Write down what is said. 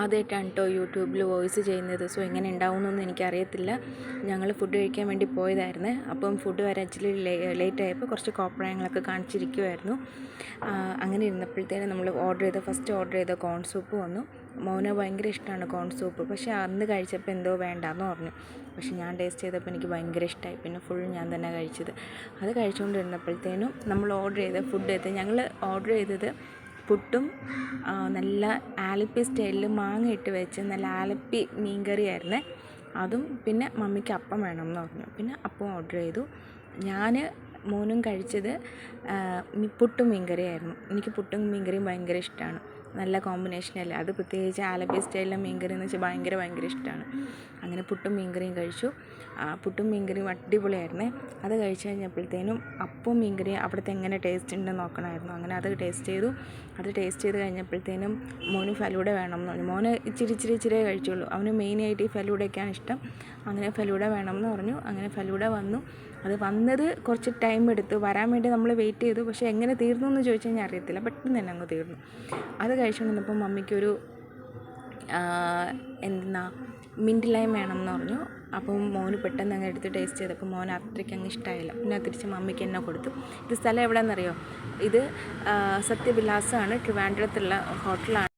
ആദ്യമായിട്ടാണ് കേട്ടോ യൂട്യൂബിൽ വോയിസ് ചെയ്യുന്നത്. സോ എങ്ങനെ ഉണ്ടാവുമെന്നൊന്നും എനിക്കറിയത്തില്ല. ഞങ്ങൾ ഫുഡ് കഴിക്കാൻ വേണ്ടി പോയതായിരുന്നു. അപ്പം ഫുഡ് വരാൻ ഇച്ചിരി ലേറ്റ് ആയപ്പോൾ കുറച്ച് കോപ്രായങ്ങളൊക്കെ കാണിച്ചിരിക്കുമായിരുന്നു അങ്ങനെ ഇരുന്നപ്പോഴത്തേനും നമ്മൾ ഓർഡർ ചെയ്ത ഫസ്റ്റ് ഓർഡർ ചെയ്ത കോൺ സൂപ്പ് വന്നു. മോന് ഭയങ്കര ഇഷ്ടമാണ് കോൺ സൂപ്പ് പക്ഷേ അന്ന് കഴിച്ചപ്പോൾ എന്തോ വേണ്ടാന്ന് പറഞ്ഞു. പക്ഷെ ഞാൻ ടേസ്റ്റ് ചെയ്തപ്പോൾ എനിക്ക് ഭയങ്കര ഇഷ്ടമായി പിന്നെ ഫുൾ ഞാൻ തന്നെ കഴിച്ചത്. അത് കഴിച്ചുകൊണ്ടിരുന്നപ്പോഴത്തേനും നമ്മൾ ഓർഡർ ചെയ്ത ഫുഡ് എത്തി. ഞങ്ങൾ ഓർഡർ ചെയ്തത് പുട്ടും നല്ല ആലപ്പി സ്റ്റൈലിൽ മാങ്ങ ഇട്ട് വെച്ച് നല്ല ആലപ്പി മീൻകറിയായിരുന്നേ. അതും പിന്നെ മമ്മിക്ക് അപ്പം വേണമെന്ന് പറഞ്ഞു. പിന്നെ അപ്പം ഓർഡർ ചെയ്തു. ഞാൻ മോനും കഴിച്ചത് പുട്ടും മീൻകറിയായിരുന്നു. എനിക്ക് പുട്ടും മീൻകറിയും ഭയങ്കര ഇഷ്ടമാണ് നല്ല കോമ്പിനേഷനല്ലേ അത് പ്രത്യേകിച്ച് ആലപ്പി സ്റ്റൈലിലെ മീൻകറി എന്ന് വെച്ചാൽ ഭയങ്കര ഭയങ്കര ഇഷ്ടമാണ് അങ്ങനെ പുട്ടും മീൻകറിയും കഴിച്ചു. പുട്ടും മീൻകറിയും അടിപൊളിയായിരുന്നേ. അത് കഴിച്ചു കഴിഞ്ഞപ്പോഴത്തേനും അപ്പവും മീൻകറിയും അവിടുത്തെ എങ്ങനെ ടേസ്റ്റ് ഉണ്ടെന്ന് നോക്കണമായിരുന്നു. അങ്ങനെ അത് ടേസ്റ്റ് ചെയ്തു. അത് ടേസ്റ്റ് ചെയ്ത് കഴിഞ്ഞപ്പോഴത്തേനും മോന് ഫലൂഡ വേണം എന്ന് പറഞ്ഞു. മോന് ഇച്ചിരി ഇച്ചിരി ഇച്ചിരി കഴിച്ചുള്ളൂ. അവന് മെയിനായിട്ട് ഈ ഫലൂഡയൊക്കെയാണ് ഇഷ്ടം. അങ്ങനെ ഫലൂഡ വേണം എന്ന് പറഞ്ഞു. അങ്ങനെ ഫലൂഡ വന്നു. അത് വന്നത് കുറച്ച് ടൈം എടുത്തു വരാൻ വേണ്ടി നമ്മൾ വെയിറ്റ് ചെയ്തു. പക്ഷേ എങ്ങനെ തീർന്നു എന്ന് ചോദിച്ചു കഴിഞ്ഞാൽ അറിയത്തില്ല. പെട്ടെന്ന് തന്നെ അങ്ങ് തീർന്നു. അത് കഴിച്ചുകൊണ്ടിരുന്നപ്പോൾ മമ്മിക്കൊരു എന്താ മിന്റ് ലൈം വേണം എന്ന് പറഞ്ഞു. അപ്പം മോന് പെട്ടെന്ന് അങ്ങ് എടുത്ത് ടേസ്റ്റ് ചെയ്തപ്പോൾ മോൻ അത്രയ്ക്ക് അങ്ങ് ഇഷ്ടമായില്ല പിന്നെ തിരിച്ച് മമ്മിക്ക് എന്നെ കൊടുത്തു. ഇത് സ്ഥലം എവിടെയെന്നറിയോ ഇത് സത്യവിലാസമാണ് ട്രിവാൻഡ്രത്തുള്ള ഹോട്ടലാണ്.